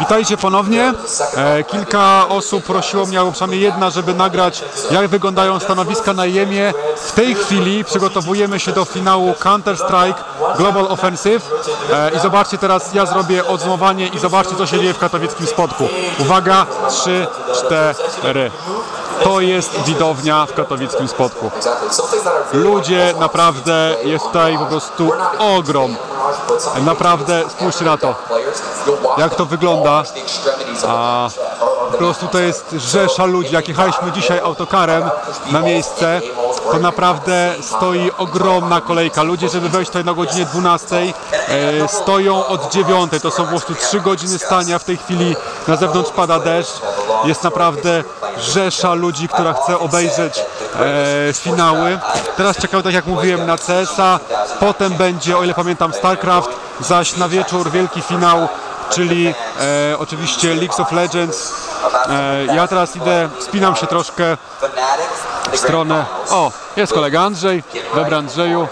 Witajcie ponownie. E, kilka osób prosiło mnie, albo przynajmniej jedna, żeby nagrać, jak wyglądają stanowiska na Jemie. W tej chwili przygotowujemy się do finału Counter-Strike Global Offensive. E, I zobaczcie teraz, ja zrobię odzumowanie i zobaczcie, co się dzieje w katowickim spotku. Uwaga, 3, 4. To jest widownia w katowickim spotku. Ludzie, naprawdę, jest tutaj po prostu ogrom. Naprawdę, spójrzcie na to, jak to wygląda. A po prostu to jest rzesza ludzi. Jak jechaliśmy dzisiaj autokarem na miejsce, to naprawdę stoi ogromna kolejka. Ludzie, żeby wejść tutaj na godzinie 12, e, stoją od 9. To są po prostu 3 godziny stania. W tej chwili na zewnątrz pada deszcz. Jest naprawdę rzesza ludzi, która chce obejrzeć e, finały. Teraz czekamy, tak jak mówiłem, na CS-a. Potem będzie, o ile pamiętam, StarCraft, zaś na wieczór wielki finał czyli e, oczywiście League of Legends. E, ja teraz idę, spinam się troszkę w stronę. O, jest kolega Andrzej. Dobra Andrzeju.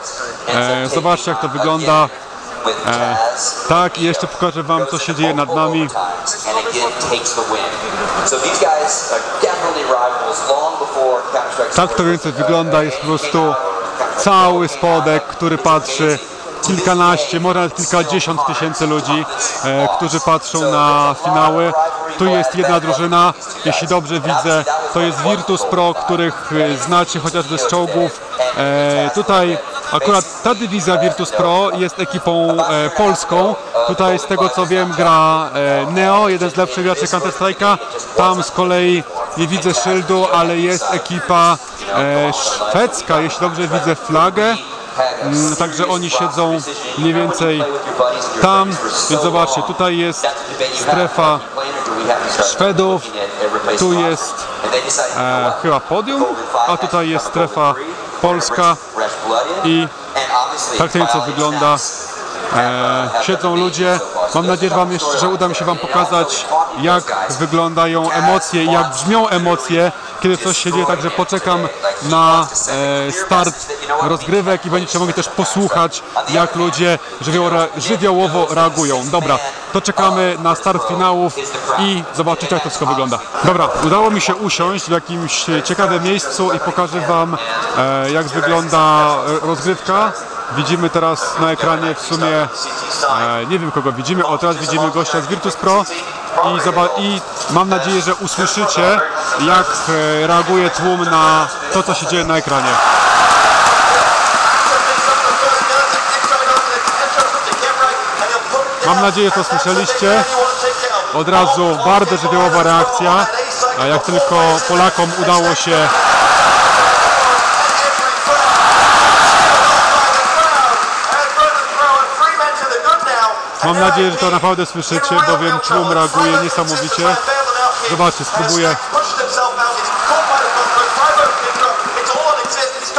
E, zobaczcie jak to wygląda. E, tak, jeszcze pokażę Wam co się dzieje nad nami. Tak to więcej wygląda, jest po prostu cały spodek, który patrzy kilkanaście, może nawet kilkadziesiąt tysięcy ludzi, e, którzy patrzą na finały. Tu jest jedna drużyna, jeśli dobrze widzę, to jest Virtus Pro, których e, znacie chociażby z czołgów. E, tutaj akurat ta dywizja Virtus Pro jest ekipą e, polską. Tutaj z tego co wiem gra e, Neo, jeden z lepszych graczy Counter Strike'a. Tam z kolei nie widzę szyldu, ale jest ekipa e, szwedzka, jeśli dobrze widzę flagę. Mm, Także oni siedzą mniej więcej tam, więc zobaczcie, tutaj jest strefa Szwedów, tu jest e, chyba podium, a tutaj jest strefa Polska i tak to nieco wygląda. E, siedzą ludzie. Mam nadzieję, że, wam jeszcze, że uda mi się Wam pokazać, jak wyglądają emocje i jak brzmią emocje, kiedy coś się dzieje. Także poczekam na e, start rozgrywek i będziecie mogli też posłuchać, jak ludzie żywioło, żywiołowo reagują. Dobra, to czekamy na start finałów i zobaczycie, jak to wszystko wygląda. Dobra, udało mi się usiąść w jakimś ciekawym miejscu i pokażę Wam, e, jak wygląda e, rozgrywka. Widzimy teraz na ekranie w sumie, e, nie wiem kogo widzimy, o teraz widzimy gościa z Virtus Pro i, i mam nadzieję, że usłyszycie jak reaguje tłum na to, co się dzieje na ekranie. Mam nadzieję, że to słyszeliście. Od razu bardzo żywiołowa reakcja, a jak tylko Polakom udało się Mam nadzieję, że to naprawdę słyszycie, bowiem tłum reaguje niesamowicie. Zobaczcie, spróbuję.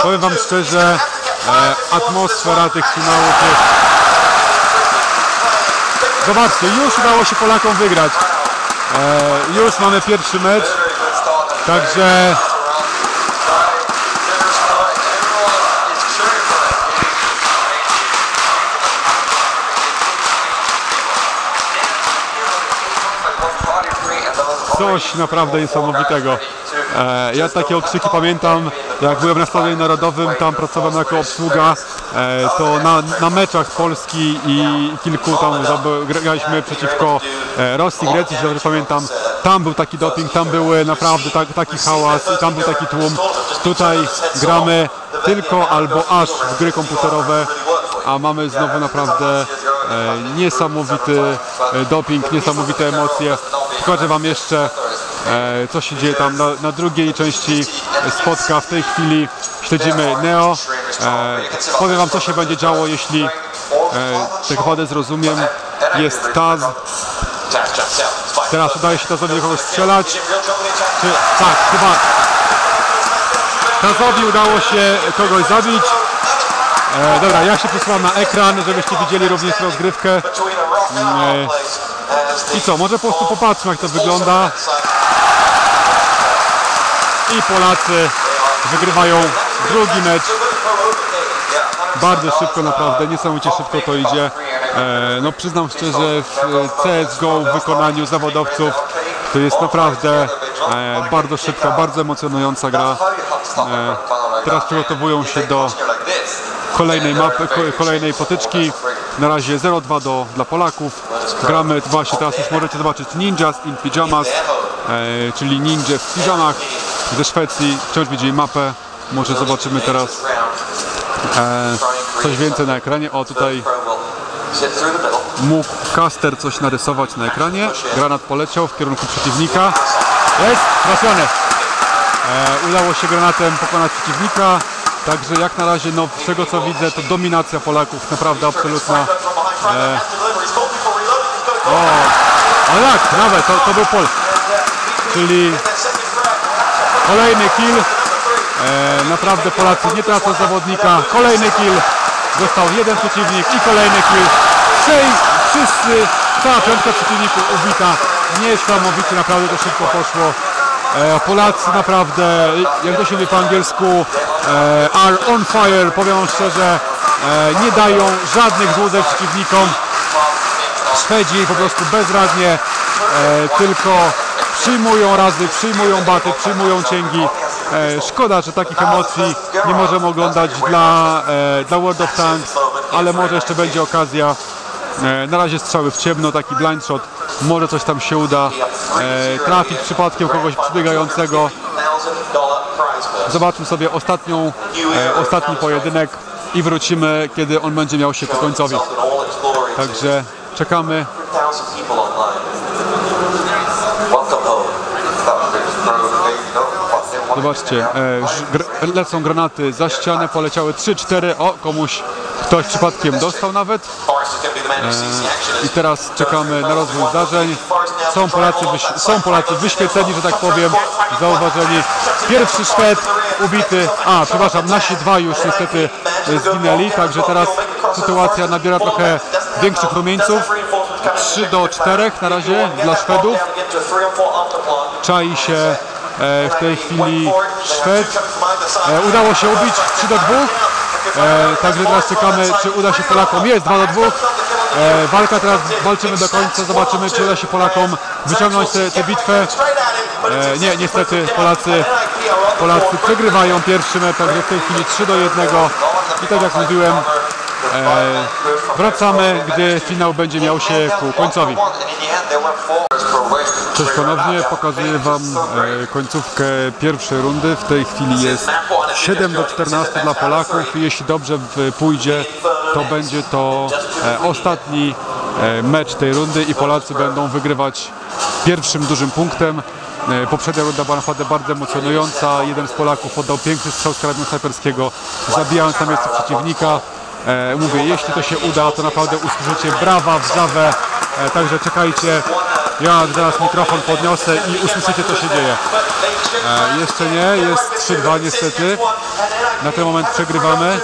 Powiem Wam szczerze, e, atmosfera tych finałów jest... Zobaczcie, już udało się Polakom wygrać. E, już mamy pierwszy mecz, także coś naprawdę niesamowitego. E, ja takie okrzyki pamiętam, jak byłem na Stadionie Narodowym, tam pracowałem jako obsługa, to na, na meczach Polski i kilku tam graliśmy przeciwko e, Rosji, Grecji, dobrze pamiętam. Tam był taki doping, tam były naprawdę tak, taki hałas i tam był taki tłum. Tutaj gramy tylko albo aż w gry komputerowe, a mamy znowu naprawdę e, niesamowity e, doping, niesamowite emocje. Pokażę Wam jeszcze, e, co się dzieje tam na, na drugiej części spotka. W tej chwili śledzimy Neo. E, powiem Wam, co się będzie działo, jeśli e, naprawdę zrozumiem. Jest Taz. Teraz udaje się Tazowi kogoś strzelać. Czy, tak, chyba Tazowi udało się kogoś zabić. E, dobra, ja się przesuwam na ekran, żebyście widzieli również rozgrywkę. E, I co, może po prostu popatrzmy jak to wygląda. I Polacy wygrywają drugi mecz. Bardzo szybko naprawdę, niesamowicie szybko to idzie. E, no przyznam szczerze, w CSGO w wykonaniu zawodowców to jest naprawdę e, bardzo szybka, bardzo emocjonująca gra. E, teraz przygotowują się do kolejnej mapy, ko- kolejnej potyczki. Na razie 0-2 do, dla Polaków. Gramy właśnie teraz już możecie zobaczyć Ninjas in Pyjamas, czyli ninja w piżamach ze Szwecji. Wciąż widzimy mapę. Może zobaczymy teraz e, coś więcej na ekranie. O tutaj mógł caster coś narysować na ekranie. Granat poleciał w kierunku przeciwnika. Jest trafiony. E, udało się granatem pokonać przeciwnika. Także jak na razie, no z tego co widzę, to dominacja Polaków, naprawdę absolutna. E, o, ale tak, nawet, to, to był Pol. Czyli kolejny kill. E, naprawdę Polacy nie tracą zawodnika. Kolejny kill. Został jeden przeciwnik i kolejny kill. Trzej, wszyscy, cała piątka przeciwników ubita. Niesamowicie, naprawdę to szybko poszło. E, Polacy naprawdę, jak to się mówi po angielsku, e, are on fire, powiem szczerze, e, nie dają żadnych złudzeń przeciwnikom. Szwedzi po prostu bezradnie e, tylko przyjmują razy, przyjmują baty, przyjmują cięgi. E, szkoda, że takich emocji nie możemy oglądać dla, e, dla World of Tanks, ale może jeszcze będzie okazja. E, na razie strzały w ciemno, taki blind shot, może coś tam się uda trafić przypadkiem kogoś przybiegającego. Zobaczmy sobie ostatnią, ostatni pojedynek i wrócimy, kiedy on będzie miał się ku końcowi. Także czekamy. Zobaczcie, e, gr- lecą granaty za ścianę, poleciały 3-4. O, komuś ktoś przypadkiem dostał nawet. I teraz czekamy na rozwój zdarzeń. Są Polacy, są Polacy wyświeceni, że tak powiem, zauważeni. Pierwszy Szwed ubity, a przepraszam, nasi dwa już niestety e, zginęli, także teraz sytuacja nabiera trochę większych rumieńców. 3 do 4 na razie dla Szwedów. Czai się e, w tej chwili Szwed. E, udało się ubić 3 do 2. E, także teraz czekamy, czy uda się Polakom. Jest 2 do 2. E, walka teraz, walczymy do końca, zobaczymy, czy uda się Polakom wyciągnąć tę bitwę. E, nie, niestety Polacy, Polacy przegrywają pierwszy mecz, także w tej chwili 3 do 1. I tak jak mówiłem, e, wracamy, gdy finał będzie miał się ku końcowi. Cześć ponownie, pokazuję Wam e, końcówkę pierwszej rundy. W tej chwili jest 7 do 14 dla Polaków. Jeśli dobrze pójdzie, to będzie to e, ostatni e, mecz tej rundy i Polacy będą wygrywać pierwszym dużym punktem. E, Poprzednia runda była naprawdę bardzo emocjonująca. Jeden z Polaków oddał piękny strzał z karabinu snajperskiego, zabijając na miejscu przeciwnika. E, mówię, jeśli to się uda, to naprawdę usłyszycie brawa, wrzawę. E, także czekajcie. Ja zaraz mikrofon podniosę i usłyszycie, co się dzieje. E, jeszcze nie, jest 3-2 niestety. Na ten moment przegrywamy.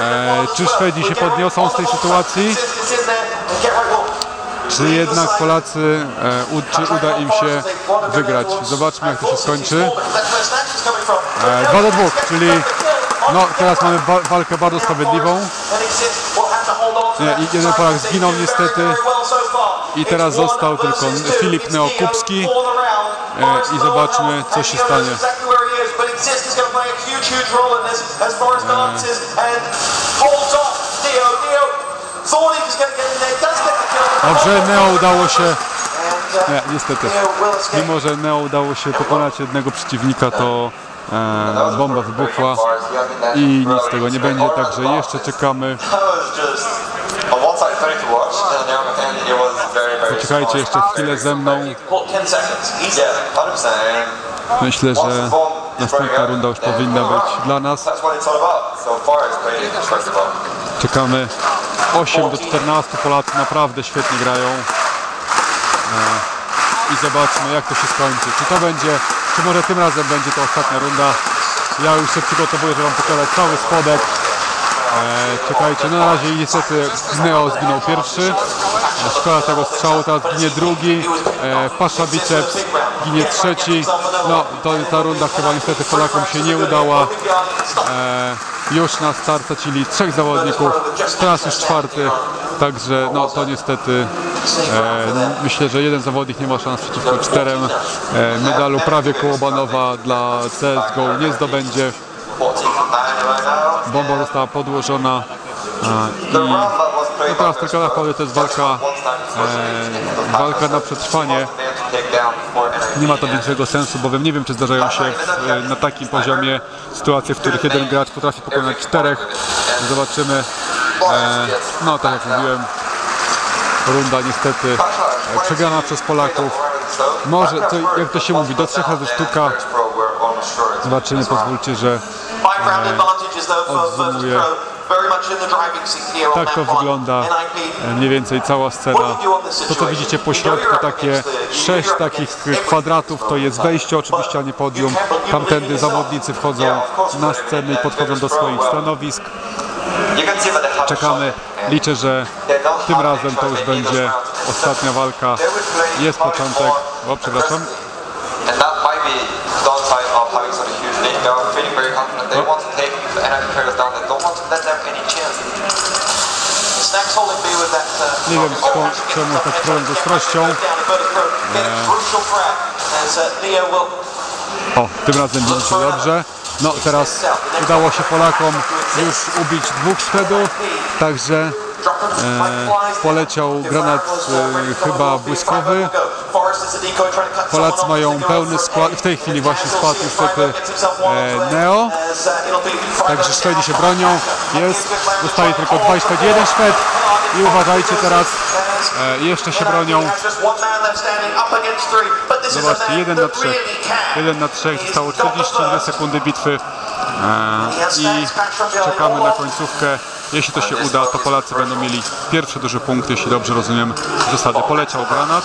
E, czy Szwedzi się podniosą z tej sytuacji? Czy jednak Polacy, e, czy uda im się wygrać? Zobaczmy, jak to się skończy. E, 2 do 2, czyli no, teraz mamy wa walkę bardzo sprawiedliwą. Nie, jeden Polak zginął niestety. I teraz został tylko Filip Neokupski. E, I zobaczmy, co się stanie. Dobrze, Neo udało się. Nie, niestety. Mimo, że Neo udało się pokonać jednego przeciwnika, to e, bomba wybuchła i nic z tego nie będzie, także jeszcze czekamy. Poczekajcie jeszcze chwilę ze mną. Myślę, że następna runda już powinna być dla nas. Czekamy 8 do 14. Polacy naprawdę świetnie grają. E, I zobaczmy jak to się skończy. Czy to będzie, czy może tym razem będzie to ostatnia runda. Ja już się przygotowuję, żeby Wam pokazać cały spodek. E, czekajcie, no na razie niestety Neo zginął pierwszy. E, Szkoda tego strzału, teraz ginie drugi. E, Pasza Biceps ginie trzeci. No to ta runda chyba niestety Polakom się nie udała. E, już na start stracili trzech zawodników, teraz już czwarty, także no to niestety e, myślę, że jeden zawodnik nie ma szans przeciwko czterem. E, medalu prawie kołobanowa dla CSGO nie zdobędzie. Bomba została podłożona i no teraz taka naprawdę to jest walka, e, walka na przetrwanie. Nie ma to większego sensu, bowiem nie wiem, czy zdarzają się w, e, na takim poziomie sytuacje, w których jeden gracz potrafi pokonać czterech. Zobaczymy. E, no, tak jak mówiłem, runda niestety e, przegrana przez Polaków. Może, to, jak to się mówi, do trzech razy sztuka. Zobaczymy, pozwólcie, że odzumuję. Tak to wygląda e, mniej więcej cała scena. To co widzicie po środku, takie sześć takich kwadratów, to jest wejście oczywiście, a nie podium. Tamtędy zawodnicy wchodzą na scenę i podchodzą do swoich stanowisk. Czekamy. Liczę, że tym razem to już będzie ostatnia walka. Jest początek. O, przepraszam. Nie wiem skąd, czemu taki problem z ostrością. down in Burdick Road. Again, crucial threat as uh, Leo will O, tym razem widzicie dobrze. No teraz udało się Polakom już ubić dwóch Szwedów, także flies. poleciał granat e, chyba błyskowy. Polacy mają pełny skład, w tej chwili właśnie spadł niestety e, Neo. Także Szwedzi się bronią. Jest, zostaje tylko dwaj Szwedzi, jeden Szwed. I uważajcie teraz, e, jeszcze się bronią. Zobaczcie, jeden na trzech. Jeden na trzech, zostało 42 sekundy bitwy. E, I czekamy na końcówkę. Jeśli to się uda, to Polacy będą mieli pierwszy duży punkt, jeśli dobrze rozumiem zasady. Poleciał granat,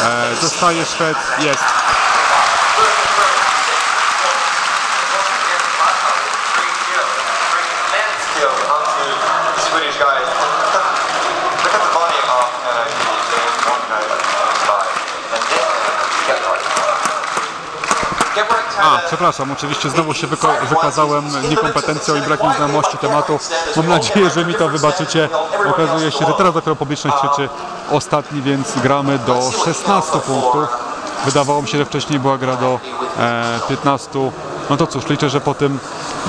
e, zostaje Szwed, jest. Przepraszam, oczywiście znowu się wyko- wykazałem niekompetencją i brakiem znajomości tematu. Mam nadzieję, że mi to wybaczycie. Okazuje się, że teraz dopiero publiczność krzyczy ostatni, więc gramy do 16 punktów. Wydawało mi się, że wcześniej była gra do e, 15. No to cóż, liczę, że po tym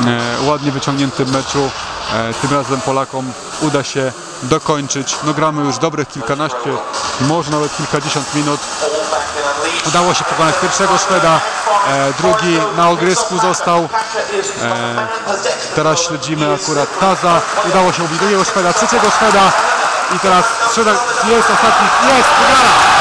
e, ładnie wyciągniętym meczu e, tym razem Polakom uda się dokończyć. No gramy już dobrych kilkanaście, może nawet kilkadziesiąt minut. Udało się pokonać pierwszego Szweda, e, drugi na ogrysku został. E, teraz śledzimy akurat Taza. Udało się ubić drugiego Szweda, trzeciego Szweda i teraz Szweda jest ostatni, jest, wygrana!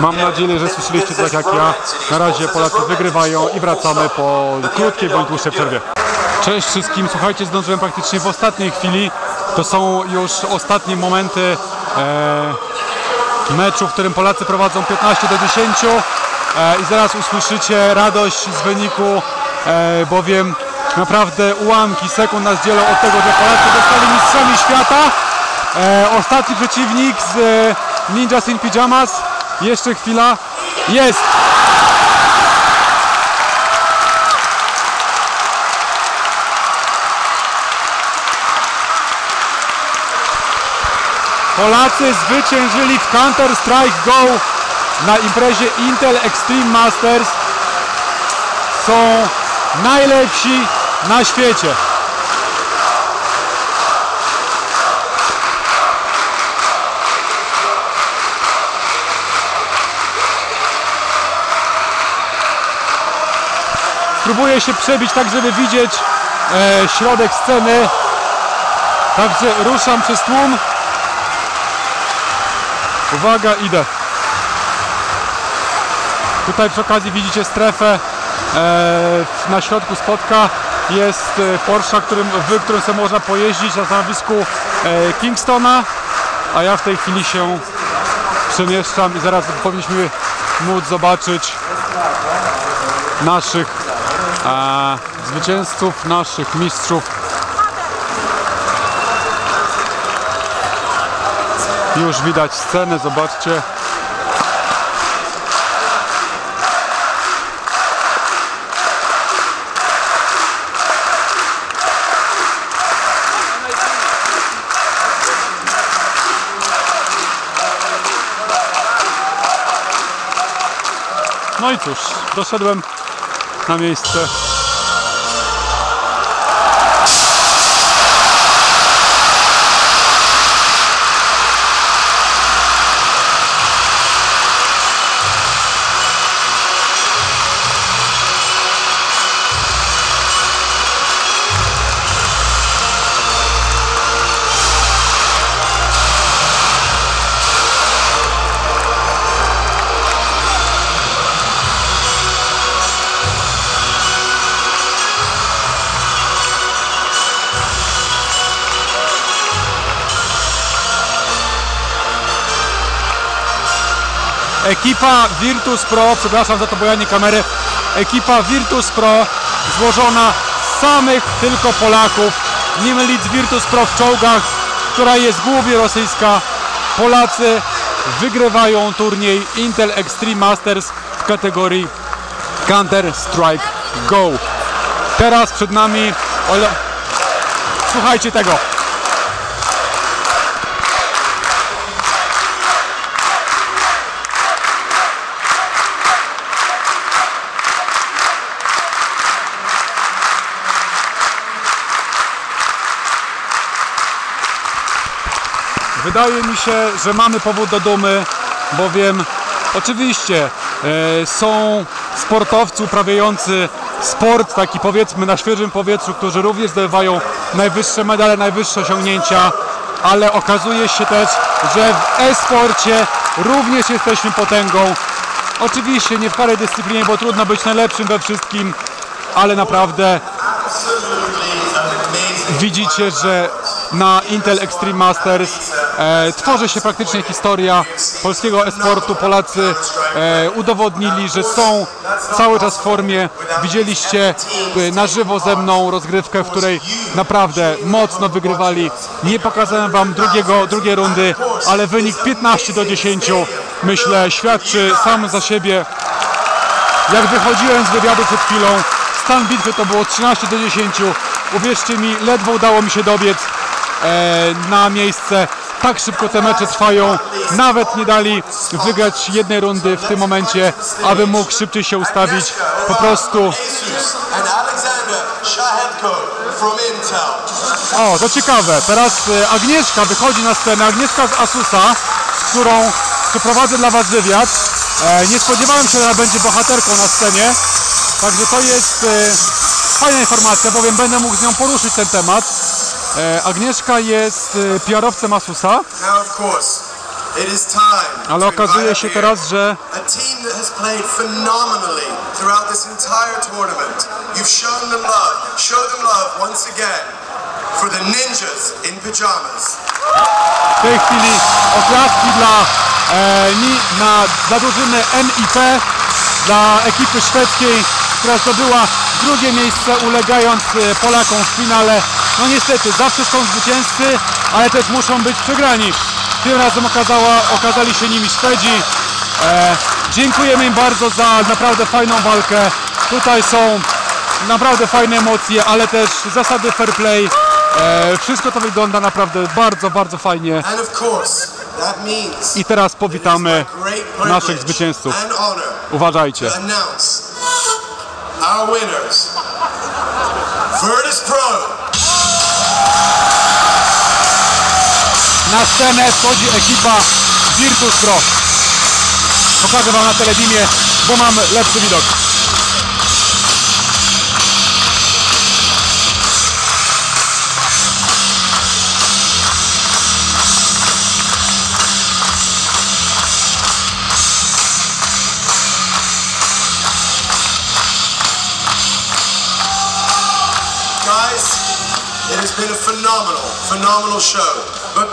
Mam nadzieję, że słyszeliście tak jak ja. Na razie Polacy wygrywają i wracamy po krótkiej bądź dłuższej przerwie. Cześć wszystkim, słuchajcie, zdążyłem praktycznie w ostatniej chwili. To są już ostatnie momenty e, meczu, w którym Polacy prowadzą 15 do 10 e, i zaraz usłyszycie radość z wyniku, e, bowiem naprawdę ułamki sekund nas dzielą od tego, że Polacy zostali mistrzami świata. E, ostatni przeciwnik z e, Ninjas in Pyjamas. Jeszcze chwila. Jest! Polacy zwyciężyli w Counter Strike Go na imprezie Intel Extreme Masters. Są najlepsi na świecie. Spróbuję się przebić tak, żeby widzieć e, środek sceny. Także ruszam przez tłum. Uwaga, idę. Tutaj przy okazji widzicie strefę e, na środku spotka. Jest e, Porsche, którym, w którym sobie można pojeździć na stanowisku e, Kingstona. A ja w tej chwili się przemieszczam i zaraz powinniśmy móc zobaczyć naszych e, zwycięzców, naszych mistrzów. Już widać scenę, zobaczcie. No i cóż, doszedłem na miejsce. Ekipa Virtus Pro, przepraszam za to bojanie kamery, ekipa Virtus Pro złożona z samych tylko Polaków. Niemelic Virtus Pro w czołgach, która jest głównie rosyjska. Polacy wygrywają turniej Intel Extreme Masters w kategorii Counter Strike Go. Teraz przed nami... Słuchajcie tego. Wydaje mi się, że mamy powód do dumy, bowiem oczywiście e, są sportowcy uprawiający sport taki powiedzmy na świeżym powietrzu, którzy również zdobywają najwyższe medale, najwyższe osiągnięcia, ale okazuje się też, że w e-sporcie również jesteśmy potęgą. Oczywiście nie w każdej dyscyplinie, bo trudno być najlepszym we wszystkim, ale naprawdę widzicie, że na Intel Extreme Masters e, tworzy się praktycznie historia polskiego esportu. Polacy e, udowodnili, że są cały czas w formie. Widzieliście e, na żywo ze mną rozgrywkę, w której naprawdę mocno wygrywali. Nie pokazałem wam drugiego, drugiej rundy, ale wynik 15 do 10 myślę świadczy sam za siebie. Jak wychodziłem z wywiadu przed chwilą, stan bitwy to było 13 do 10. Uwierzcie mi, ledwo udało mi się dobiec na miejsce. Tak szybko te mecze trwają. Nawet nie dali wygrać jednej rundy w tym momencie, aby mógł szybciej się ustawić. Po prostu, o to ciekawe. Teraz e, Agnieszka wychodzi na scenę. Agnieszka z Asusa, z którą przeprowadzę dla Was wywiad. E, nie spodziewałem się, że ona będzie bohaterką na scenie. Także to jest e, fajna informacja, bowiem będę mógł z nią poruszyć ten temat. E, Agnieszka jest e, PR-owcem Asusa, ale okazuje się teraz, że w tej chwili oklaski dla, e, ni, na, dla drużyny MIP, dla ekipy szwedzkiej, która zdobyła drugie miejsce, ulegając e, Polakom w finale. No niestety, zawsze są zwycięzcy, ale też muszą być przegrani. Tym razem okazała, okazali się nimi Szwedzi. E, dziękujemy im bardzo za naprawdę fajną walkę. Tutaj są naprawdę fajne emocje, ale też zasady fair play. E, wszystko to wygląda naprawdę bardzo, bardzo fajnie. I teraz powitamy naszych zwycięzców. Uważajcie. our winners. Virtus Pro Na scenę wchodzi ekipa Virtus Pro. Pokażę Wam na teledimie, bo mam lepszy widok. Guys, it has been a phenomenal, phenomenal show.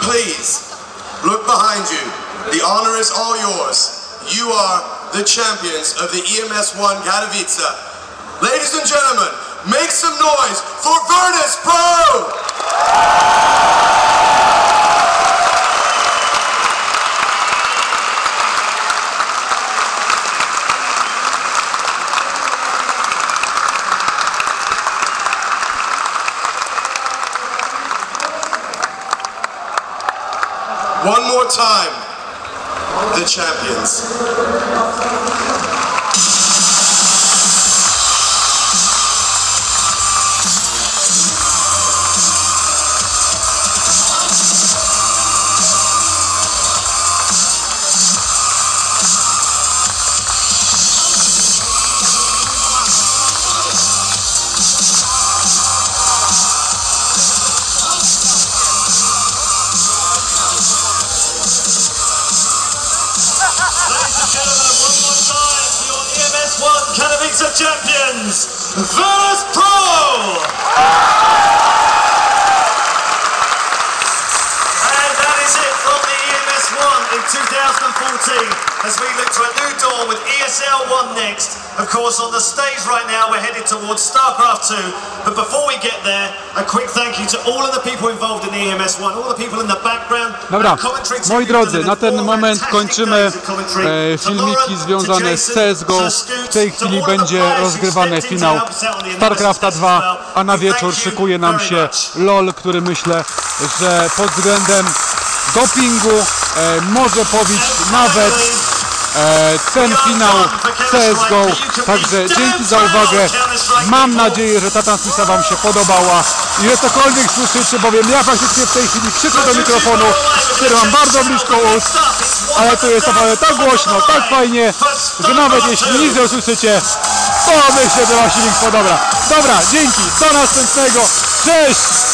Please, look behind you. The honor is all yours. You are the champions of the EMS 1 Katowice. Ladies and gentlemen, make some noise for Virtus Pro! One more time, the champions. Katowice champions, Virtus Pro! And that is it from the EMS1 in 2014 as we look to a new dawn with ESL 1 next. Of course, on the stage right now, we're headed towards StarCraft 2. But before we get there, a quick thank you to all of the people involved in the EMS1, all the people in the background. Dobra, moi drodzy, na ten moment kończymy e, filmiki związane z CSGO. W tej chwili będzie rozgrywany finał the StarCrafta analysis as 2, well. a na wieczór szykuje nam się. LOL, który myślę, że pod względem dopingu e, może pobić nawet e, ten finał CSGO. Także dzięki za uwagę. Mam nadzieję, że ta transmisja Wam się podobała i że cokolwiek słyszycie, bowiem ja faktycznie w tej chwili krzyczę do mikrofonu, który mam bardzo blisko ust, ale to jest naprawdę tak głośno, tak fajnie, że nawet jeśli nic nie usłyszycie, to myślę, że Wam się podoba. Dobra, dzięki, do następnego, cześć!